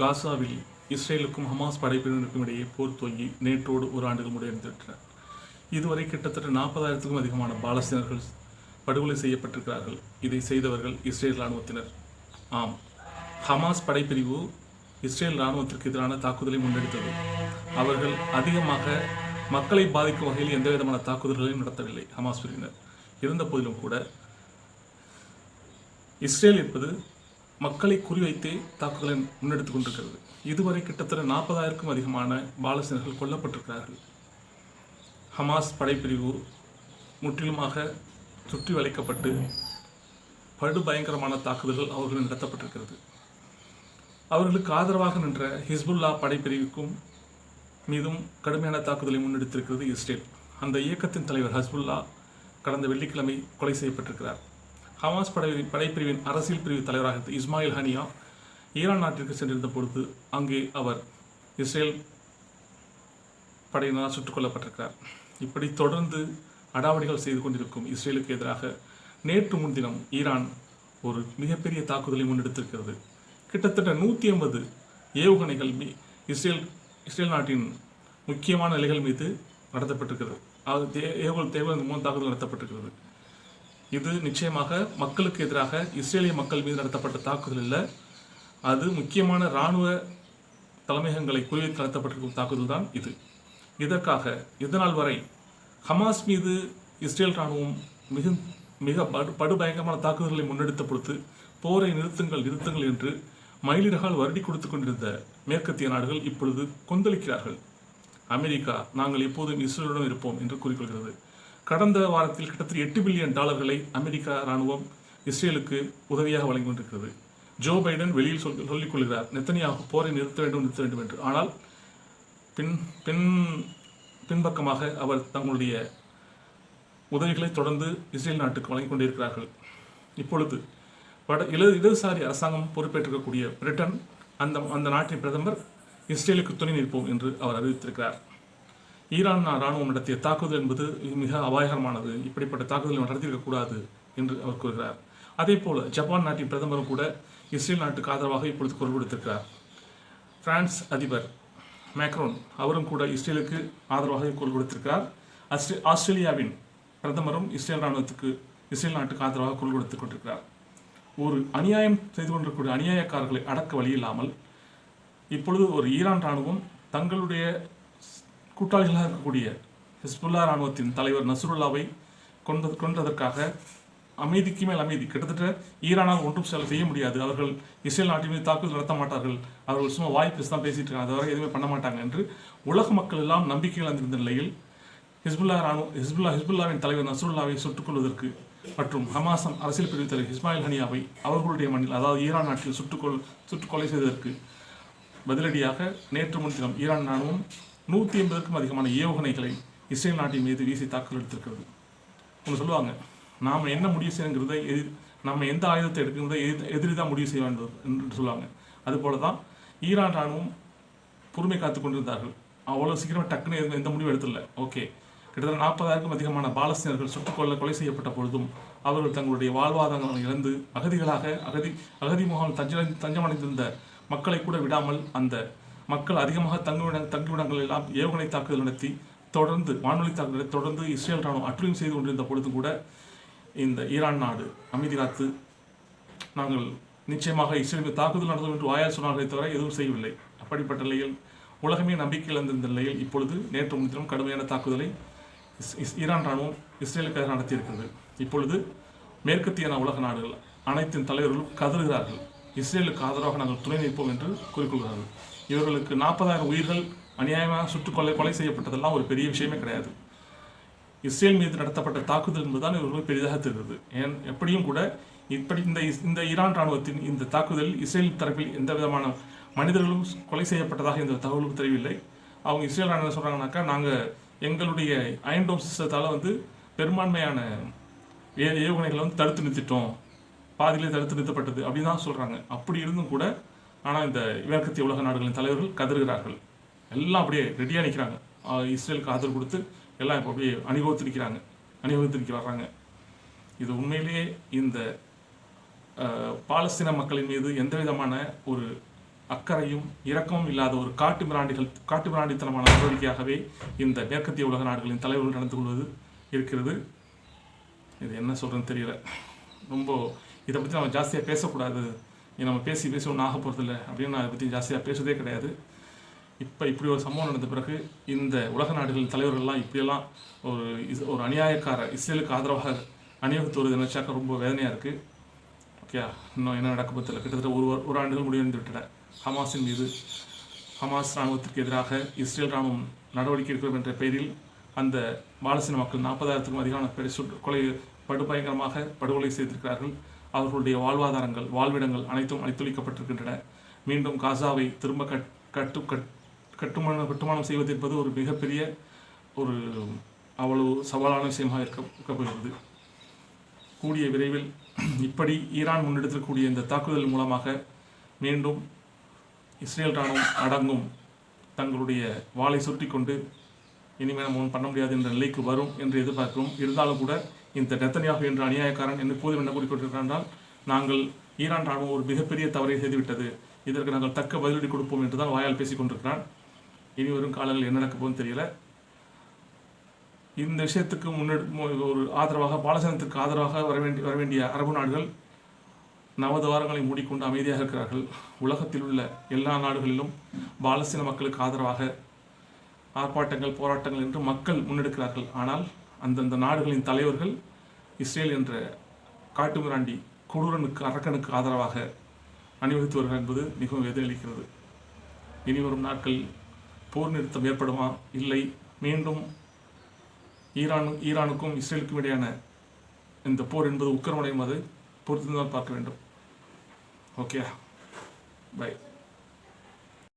காசாவில் இஸ்ரேலுக்கும் ஹமாஸ் படைப்பிரிவினருக்கும் இடையே போர் துவங்கி நேற்றோடு ஒரு ஆண்டுகள் முடிவடைந்துவிட்டன இதுவரை கிட்டத்தட்ட நாற்பதாயிரத்துக்கும் அதிகமான பாலஸ்தீனர்கள் படுகொலை செய்யப்பட்டிருக்கிறார்கள். இதை செய்தவர்கள் இஸ்ரேல் இராணுவத்தினர். ஆம் ஹமாஸ் படைப்பிரிவு இஸ்ரேல் இராணுவத்திற்கு எதிரான தாக்குதலை முன்னெடுத்தது. அவர்கள் அதிகமாக மக்களை பாதிக்கும் வகையில் எந்த விதமான தாக்குதல்களையும் நடத்தவில்லை ஹமாஸ் பிரிவினர். இருந்த போதிலும் கூட இஸ்ரேல் என்பது மக்களை குறிவைத்தே தாக்குதலை முன்னெடுத்துக் கொண்டிருக்கிறது. இதுவரை கிட்டத்தட்ட நாற்பதாயிரக்கும் அதிகமான பாலஸ்தீனர்கள் கொல்லப்பட்டிருக்கிறார்கள். ஹமாஸ் படைப்பிரிவு முற்றிலுமாக சுற்றி வளைக்கப்பட்டு படுபயங்கரமான தாக்குதல்கள் அவர்கள் நடத்தப்பட்டிருக்கிறது. அவர்களுக்கு ஆதரவாக நின்ற ஹிஸ்புல்லா படைப்பிரிவுக்கும் மீதும் கடுமையான தாக்குதலை முன்னெடுத்திருக்கிறது இஸ்ரேல். அந்த இயக்கத்தின் தலைவர் ஹஸ்புல்லா கடந்த வெள்ளிக்கிழமை கொலை செய்யப்பட்டிருக்கிறார். ஹமாஸ் படை படைப்பிரிவின் அரசியல் பிரிவு தலைவராக இஸ்மாயில் ஹனியா ஈரான் நாட்டிற்கு சென்றிருந்த பொழுது அங்கே அவர் இஸ்ரேல் படையினரால் சுட்டுக் கொல்லப்பட்டிருக்கிறார். இப்படி தொடர்ந்து அடாவடிகள் செய்து கொண்டிருக்கும் இஸ்ரேலுக்கு எதிராக நேற்று முன்தினம் ஈரான் ஒரு மிகப்பெரிய தாக்குதலை முன்னெடுத்திருக்கிறது. கிட்டத்தட்ட நூற்றி ஐம்பது ஏவுகணைகள் மீ- இஸ்ரேல் இஸ்ரேல் நாட்டின் முக்கியமான நிலைகள் மீது நடத்தப்பட்டிருக்கிறது. அது தே- ஏவுகணை தேவையான மூணு தாக்குதல் நடத்தப்பட்டிருக்கிறது. இது நிச்சயமாக மக்களுக்கு எதிராக இஸ்ரேலிய மக்கள் மீது நடத்தப்பட்ட தாக்குதல் இல்லை. அது முக்கியமான இராணுவ தலைமையகங்களை குறிவைத்து நடத்தப்பட்டிருக்கும் தாக்குதல் தான் இது. இதற்காக இதனால் வரை ஹமாஸ் மீது இஸ்ரேல் இராணுவம் மிக மிக படு படுபயங்கரமான தாக்குதல்களை முன்னெடுத்த பொழுது போரை நிறுத்துங்கள் நிறுத்துங்கள் என்று மயிலிறகால் வருடி கொடுத்து கொண்டிருந்த மேற்கத்திய நாடுகள் இப்பொழுது கொந்தளிக்கிறார்கள். அமெரிக்கா நாங்கள் எப்போதும் இஸ்ரேலுடன் இருப்போம் என்று கூறிக்கொள்கிறது. கடந்த வாரத்தில் கிட்டத்தட்ட எட்டு பில்லியன் டாலர்களை அமெரிக்கா ராணுவம் இஸ்ரேலுக்கு உதவியாக வழங்கி கொண்டிருக்கிறது. ஜோ பைடன் வெளியில் சொல் சொல்லிக் கொள்கிறார் நெத்தனியாக போரை நிறுத்த வேண்டும் நிறுத்த வேண்டும் என்று. ஆனால் பின் பின் பின்பக்கமாக அவர் தங்களுடைய உதவிகளை தொடர்ந்து இஸ்ரேல் நாட்டுக்கு வழங்கிக் கொண்டிருக்கிறார்கள். இப்பொழுது வட இடது இடதுசாரி அரசாங்கம் பொறுப்பேற்றிருக்கக்கூடிய பிரிட்டன் அந்த அந்த நாட்டின் பிரதமர் இஸ்ரேலுக்கு துணை நிற்போம் என்று அவர் அறிவித்திருக்கிறார். ஈரான் இராணுவம் நடத்திய தாக்குதல் என்பது மிக அபாயகரமானது. இப்படிப்பட்ட தாக்குதல் நடத்தியிருக்கக்கூடாது என்று அவர் கூறுகிறார். அதே போல் ஜப்பான் நாட்டின் பிரதமரும் கூட இஸ்ரேல் நாட்டுக்கு ஆதரவாக இப்பொழுது குரல் கொடுத்திருக்கிறார். பிரான்ஸ் அதிபர் மேக்ரோன் அவரும் கூட இஸ்ரேலுக்கு ஆதரவாக குரல் கொடுத்திருக்கிறார். ஆஸ்திரே- ஆஸ்திரேலியாவின் பிரதமரும் இஸ்ரேல் ராணுவத்துக்கு இஸ்ரேல் நாட்டுக்கு ஆதரவாக குரல் கொடுத்துக் கொண்டிருக்கிறார். ஒரு அநியாயம் செய்து கொண்டிருக்கக்கூடிய அநியாயக்காரர்களை அடக்க வழி இல்லாமல் இப்பொழுது ஒரு ஈரான் ராணுவம் தங்களுடைய கூட்டாளிகளாக இருக்கக்கூடிய ஹிஸ்புல்லா ராணுவத்தின் தலைவர் நசுருல்லாவை கொண்ட கொன்றதற்காக அமைதிக்கு மேல் அமைதி. கிட்டத்தட்ட ஈரானால் ஒன்றும் செல செய்ய முடியாது. அவர்கள் இஸ்ரேல் நாட்டின் மீது தாக்குதல் நடத்த மாட்டார்கள். அவர்கள் சும்மா வாய் பேசி தான் பேசிட்டு இருக்காங்க. அதுவரை எதுவுமே பண்ண மாட்டாங்க என்று உலக மக்கள் எல்லாம் நம்பிக்கை இழந்திருந்த நிலையில் ஹிஸ்புல்லா ராணுவ ஹிஸ்புல்லா ஹிஸ்புல்லாவின் தலைவர் நசுருல்லாவை சுட்டுக் கொள்வதற்கு மற்றும் ஹமாசம் அரசியல் பிரிவு தலைவர் இஸ்மாயில் ஹனியாவை அவர்களுடைய மண்ணில் அதாவது ஈரான் நாட்டில் சுட்டுக்கொள் சுட்டுக்கொலை செய்தற்கு பதிலடியாக நேற்று முன்தினம் ஈரான் ராணுவம் நூற்றி எண்பதுக்கும் அதிகமான ஏவுகணைகளை இஸ்ரேல் நாட்டின் மீது வீசி தாக்கல் எடுத்திருக்கிறது. ஒன்று சொல்லுவாங்க நாம் என்ன முடிவு செய்யணுங்கிறத எதிர் நம்ம எந்த ஆயுதத்தை எடுக்கிறத எதிரி தான் முடிவு செய்ய வேண்டும் என்று சொல்லுவாங்க. அதுபோல தான் ஈரான் ராணுவம் பொறுமை காத்து கொண்டிருந்தார்கள். அவ்வளோ சீக்கிரமாக டக்குன்னு எந்த- எந்த முடிவும் எடுத்துடல. ஓகே. கிட்டத்தட்ட நாற்பதாயிரக்கும் அதிகமான பாலஸ்தீனர்கள் சுட்டுக்கொள்ள கொலை செய்யப்பட்ட பொழுதும் அவர்கள் தங்களுடைய வாழ்வாதாரங்களை இழந்து அகதிகளாக அகதி அகதி முகாம் தஞ்ச தஞ்சமடைந்திருந்த மக்களை கூட விடாமல் அந்த மக்கள் அதிகமாக தங்குமிட தங்குமிடங்கள் எல்லாம் ஏவுகணை தாக்குதல் நடத்தி தொடர்ந்து வானொலி தாக்குதலை தொடர்ந்து இஸ்ரேல் ராணுவம் அட்டுழியம் செய்து கொண்டிருந்த பொழுதும் கூட இந்த ஈரான் நாடு அமைதி காத்து நாங்கள் நிச்சயமாக இஸ்ரேலுக்கு தாக்குதல் நடத்தும் என்று வாயால் சொன்னார்களே தவிர எதுவும் செய்யவில்லை. அப்படிப்பட்ட நிலையில் உலகமே நம்பிக்கை இழந்திருந்த நிலையில் இப்பொழுது நேற்று முன்தினம் கடுமையான தாக்குதலை ஈரான் ராணுவம் இஸ்ரேலுக்கு எதிராக நடத்தியிருக்கிறது. இப்பொழுது மேற்கத்திய உலக நாடுகள் அனைத்தின் தலைவர்களும் கதறுகிறார்கள். இஸ்ரேலுக்கு ஆதரவாக நாங்கள் துணை நிற்போம் என்று கூறிக்கொள்கிறார்கள். இவர்களுக்கு நாற்பதாயிரம் உயிர்கள் அநியாயமாக சுட்டுக்கொலை கொலை செய்யப்பட்டதெல்லாம் ஒரு பெரிய விஷயமே கிடையாது. இஸ்ரேல் மீது நடத்தப்பட்ட தாக்குதல் என்பதுதான் இவர்களுக்கு பெரிதாக தெரிந்தது. ஏன் எப்படியும் கூட இப்படி இந்த இந்த ஈரான் ராணுவத்தின் இந்த தாக்குதலில் இஸ்ரேல் தரப்பில் எந்த விதமான மனிதர்களும் கொலை செய்யப்பட்டதாக இந்த தகவலும் தெரியவில்லை. அவங்க இஸ்ரேல் ராணுவம் சொல்கிறாங்கனாக்கா நாங்கள் எங்களுடைய அயன்டோம் சிஸ்டத்தால் வந்து பெரும்பான்மையான ஏ ஏவுகணைகளை வந்து தடுத்து நிறுத்திட்டோம். பாதியிலே தடுத்து நிறுத்தப்பட்டது அப்படின்னு தான் சொல்கிறாங்க அப்படி இருந்தும் கூட ஆனால் இந்த மேற்கத்திய உலக நாடுகளின் தலைவர்கள் கதறுகிறார்கள். எல்லாம் அப்படியே ரெடியாக நிற்கிறாங்க இஸ்ரேலுக்கு ஆதரவு கொடுத்து எல்லாம் இப்போ அப்படியே அணிவகுத்திருக்கிறாங்க. நிற்கிறாங்க வர்றாங்க. இது உண்மையிலேயே இந்த பாலஸ்தீன மக்களின் மீது எந்த விதமான ஒரு அக்கறையும் இரக்கமும் இல்லாத ஒரு காட்டு மிராண்டிகள் காட்டு மிராண்டித்தனமான நடவடிக்கையாகவே இந்த மேற்கத்திய உலக நாடுகளின் தலைவர்கள் நடந்து கொள்வது இருக்கிறது. இது என்ன சொல்கிறேன்னு தெரியல. ரொம்ப இதை பற்றி நம்ம ஜாஸ்தியாக பேசக்கூடாது. நம்ம பேசி பேசி ஒன்றும் ஆக போகிறதில்ல அப்படின்னு நான் இதை பற்றி ஜாஸ்தியாக பேசுறதே கிடையாது. இப்போ இப்படி ஒரு சம்பவம் நடந்த பிறகு இந்த உலக நாடுகள் தலைவர்கள்லாம் இப்படியெல்லாம் ஒரு இஸ்- ஒரு அநியாயக்கார இஸ்ரேலுக்கு ஆதரவாக அணிவகுத்து வருது நினச்சாக்க ரொம்ப வேதனையாக இருக்குது ஓகேயா இன்னும் என்ன நடக்க போதில்லை கிட்டத்தட்ட ஒரு ஒரு ஆண்டுகள் முடிவடைந்து விட்டன. ஹமாஸின் மீது ஹமாஸ் ராணுவத்திற்கு எதிராக இஸ்ரேல் ராணுவம் நடவடிக்கை எடுக்கிறோம் என்ற பெயரில் அந்த பாலஸ்தீன மக்கள் நாற்பதாயிரத்துக்கும் அதிகமான பேரை சுட்டு கொலை படுபயங்கரமாக படுகொலை செய்திருக்கிறார்கள். அவர்களுடைய வாழ்வாதாரங்கள் வாழ்விடங்கள் அனைத்தும் அழித்தொழிக்கப்பட்டிருக்கின்றன மீண்டும் காசாவை திரும்ப கட் கட்டு கட் கட்டுமான கட்டுமானம் செய்வது என்பது ஒரு மிகப்பெரிய ஒரு அவ்வளவு சவாலான விஷயமாக இருக்க இருக்கப்போகிறது கூடிய விரைவில் இப்படி ஈரான் முன்னெடுத்திருக்கக்கூடிய இந்த தாக்குதல் மூலமாக மீண்டும் இஸ்ரேல் ராணுவம் அடங்கும் தங்களுடைய வாளை சுற்றி கொண்டு இனிமேல் நம்ம ஒன்றும் பண்ண முடியாது என்ற நிலைக்கு வரும் என்று எதிர்பார்க்கிறோம். இருந்தாலும் கூட இந்த நெத்தனியாக என்ற அநியாயக்காரன் என்று போதும் என்ன கூறிக்கொண்டிருக்கிறார் என்றால் நாங்கள் ஈரான் ராணுவம் ஒரு மிகப்பெரிய தவறை செய்துவிட்டது. இதற்கு நாங்கள் தக்க பதிலடி கொடுப்போம் என்று தான் வாயால் பேசிக் கொண்டிருக்கிறான். இனி வரும் காலங்களில் என்ன நடக்க தெரியல. இந்த விஷயத்துக்கு முன்னெடு ஒரு ஆதரவாக பாலசனத்துக்கு ஆதரவாக வர வேண்டிய வர வேண்டிய அரபு நாடுகள் நவதுவாரங்களை மூடிக்கொண்டு அமைதியாக இருக்கிறார்கள். உலகத்தில் உள்ள எல்லா நாடுகளிலும் பாலஸ்தீன மக்களுக்கு ஆதரவாக ஆர்ப்பாட்டங்கள் போராட்டங்கள் என்று மக்கள் முன்னெடுக்கிறார்கள். ஆனால் அந்தந்த நாடுகளின் தலைவர்கள் இஸ்ரேல் என்ற காட்டுமிராண்டி கொடூரனுக்கு அரக்கனுக்கு ஆதரவாக அணிவகுத்து வருகிறார் என்பது மிகவும் எதிரளிக்கிறது இனி வரும் நாட்கள் போர் நிறுத்தம் ஏற்படுமா? இல்லை. மீண்டும் ஈரான் ஈரானுக்கும் இஸ்ரேலுக்கும் இடையான இந்த போர் என்பது உக்கிரமடையும். அது பொறுத்திருந்தால் பார்க்க வேண்டும். ஓகே. பை.